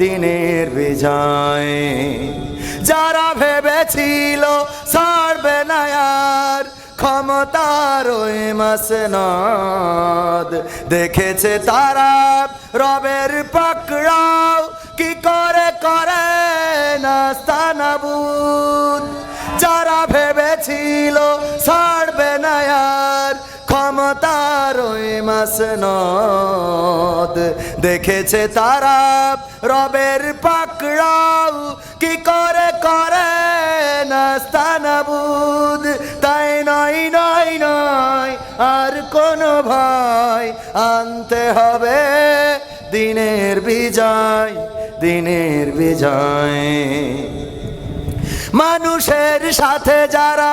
দিনের বিজয়। যারা ভেবেছিল সারবে না আর, ক্ষমতার ওই মাসনদ। দেখেছে তারা রবের পাকড়াও কি করে করে না স্থানাবুদ যারা ভেবেছিল আর ক্ষমতার ওই মাসনদ। দেখেছে তারা রবের পাকড়াও। কি করে করে না স্থানাবুদ তাই নয় নয় নয়, আর কোনো ভয়। আনতে হবে দিনের বিজয় দিনের বিজয়। মানুষের সাথে যারা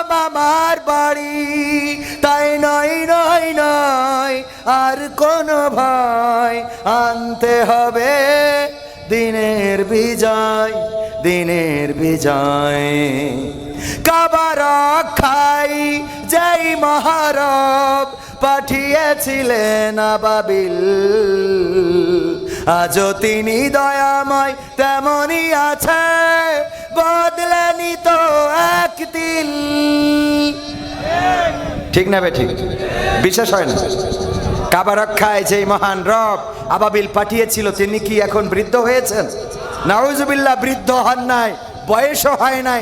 বাড়ি। তাই নয় নয় নয়, আর কোনো ভাই আনতে হবে। দিনের বিজয় দিনের বিজয়। কাবার খাই যেই মহারব পাঠিয়েছিলেন আবাবিল, আজও তিনি দয়াময় তেমনই আছে। বদলেনি তো এক দিল ঠিক না ঠিক? বিশ্বাস হয় না? কাবা রক্ষায় যে মহান রব আবাবিল পাঠিয়েছিল, তিনি কি এখন বৃদ্ধ হয়েছেন? নাউজুবিল্লাহ বৃদ্ধ হন নাই, বয়সও হয় নাই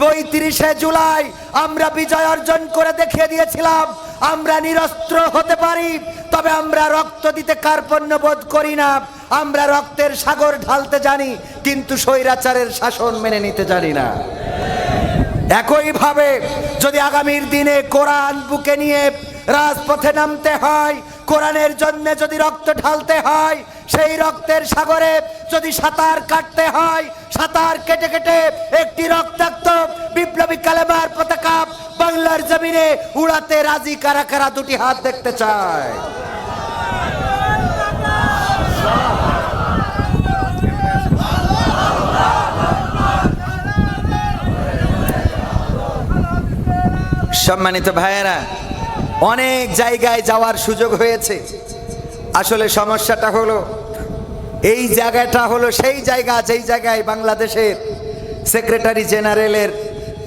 পঁয়ত্রিশে জুলাই আমরা বিজয় অর্জন করে দেখিয়ে দিয়েছিলাম, আমরা নিরস্ত্র হতে পারি, তবে আমরা রক্ত দিতে কার্পণ্য বোধ করি না, আমরা রক্তের সাগর ঢালতে জানি, কিন্তু স্বৈরাচারের শাসন মেনে নিতে জানি না। একইভাবে যদি আগামীর দিনে কোরআন বুকে নিয়ে রাজপথে নামতে হয়, কোরআনের জন্য যদি রক্ত ঢালতে হয়, সেই রক্তের সাগরে যদি সাঁতার কাটতে হয়, সাঁতার কেটে কেটে একটি রক্তাক্ত বাংলার জমিনে উড়াতে রাজি কারা কারা দুটি হাত দেখতে চায়? সম্মানিত ভাইয়েরা, অনেক জায়গায় যাওয়ার সুযোগ হয়েছে। আসলে সমস্যাটা হলো, এই জায়গাটা হলো সেই জায়গা যেই জায়গায় বাংলাদেশের সেক্রেটারি জেনারেলের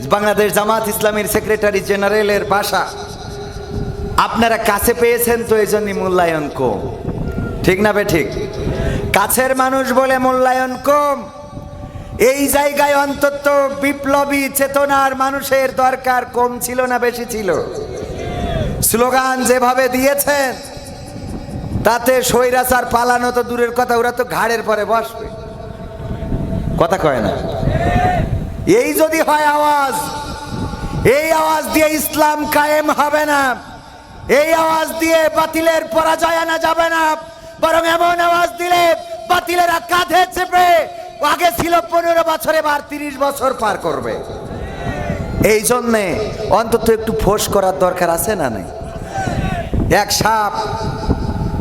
বাংলাদেশ জামাত ইসলামের সেক্রেটারি জেনারেলের বাসা আপনারা কাছে পেয়েছেন তো এই জন্যই মূল্যায়ন কম। ঠিক না বে ঠিক? কাছের মানুষ বলে মূল্যায়ন কম। এই জায়গায় অন্তত বিপ্লবী চেতনার মানুষের দরকার কম ছিল না বেশি ছিল। স্লোগান যেভাবে দিয়েছেন, তাতে স্বৈরাচার পালানো তো দূরের কথা, ওরা তো ঘাড়ের পরে বসবে। কথা কয় না। এই যদি হয় আওয়াজ, এই আওয়াজ দিয়ে ইসলাম কায়েম হবে না। এই আওয়াজ দিয়ে বাতিলের পরাজয় আনা যাবে না। বরং এমন আওয়াজ দিলে বাতিলেরা কাঁধে চেপে, আগে ছিল পনেরো বছরে বার তিরিশ বছর পার করবে। এই জন্যে অন্তত একটু ফোঁস করার দরকার আছে না নাই? এক সাপ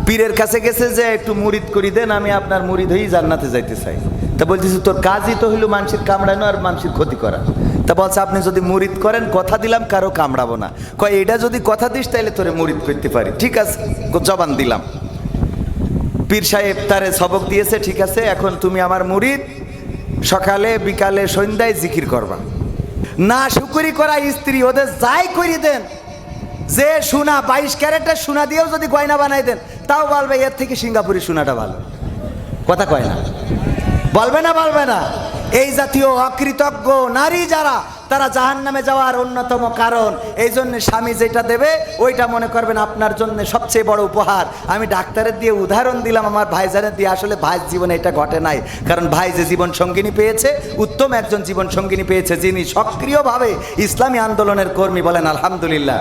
পীরের কাছে গেছে যে, একটু মুরিদ করি দেন, আমি আপনার মুরিদ হয়েই জান্নাতে যাইতে চাই। তা বলতেছি, তোর কাজই তো হইল মানুষের কামড়ানো আর মানুষের ক্ষতি করা। তা বলছে, আপনি যদি মুরিদ করেন, কথা দিলাম, কারও কামড়াবো না। কয়, এটা যদি কথা দিস তাহলে তোরে মুরিদ করতে পারি। ঠিক আছে জবান দিলাম। পীর সাহেব তারে সবক দিয়েছে, ঠিক আছে, এখন তুমি আমার মুরিদ, সকালে, বিকালে, সন্ধ্যায় জিকির করবা। না, শুকুরি করা স্ত্রী, ওদের যাই করি দেন। যে সোনা, বাইশ ক্যারেটের সোনা দিয়েও যদি গয়না বানাই দেন, তাও বলবে, এর থেকে সিঙ্গাপুরি সোনাটা ভালো। কথা কয় না। বলবে না বলবে না। এই জাতীয় অকৃতজ্ঞ নারী যারা, তারা জাহান নামে যাওয়ার অন্যতম কারণ। এই জন্য স্বামী যেটা দেবে, ওইটা মনে করবেন আপনার জন্য সবচেয়ে বড় উপহার। আমি ডাক্তারের দিয়ে উদাহরণ দিলাম, আমার ভাইজানের দিয়ে। আসলে ভাই জীবনে এটা ঘটে নাই। কারণ ভাই যে জীবন সঙ্গিনী পেয়েছে, উত্তম একজন জীবন সঙ্গিনী পেয়েছে, যিনি সক্রিয়ভাবে ইসলামী আন্দোলনের কর্মী বলেন, আলহামদুলিল্লাহ।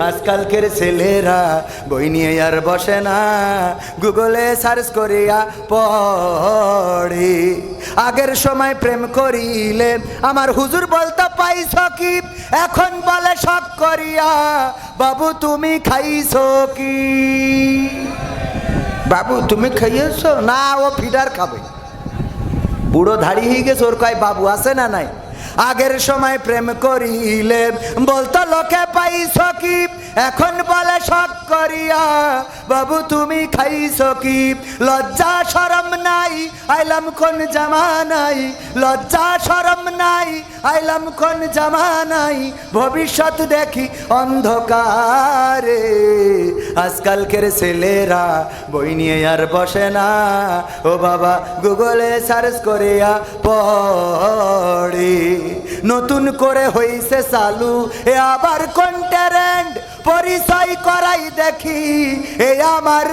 আজকালকের ছেলেরা বই নিয়ে আর বসে না। গুগলে সার্চ করিয়া পড়ে। আগের সময় প্রেম করিলে আমার হুজুর বলতে, পাইছ কি? এখন বলে শখ করিয়া। বাবু, তুমি খাইছ কি? বাবু, তুমি খাইয়েছ? না, ও ফিডার খাবে। বুড়ো ধাড়ি হয়ে গেছে, ওর কয় বাবু আছে না নাই? আগের সময় প্রেম করিলে বলতো, লোকে পাইছ কি? এখন বলে শখ করিয়া, বাবু, তুমি খাইছ কি? লজ্জা সরম নাই, আইলাম কোন জামা নাই, লজ্জা সরম নাই আইলাম কোন জামানাই, ভবিষ্যৎ দেখি অন্ধকারে। আজকালকের ছেলেরা বই নিয়ে আর বসে না। ও বাবা, গুগলে সার্চ করিয়া পড়ে। নতুন করে হইছে চালু, এ আবার কোন ট্যারেন্ট পরিচয় করাই দেখি। এ আমার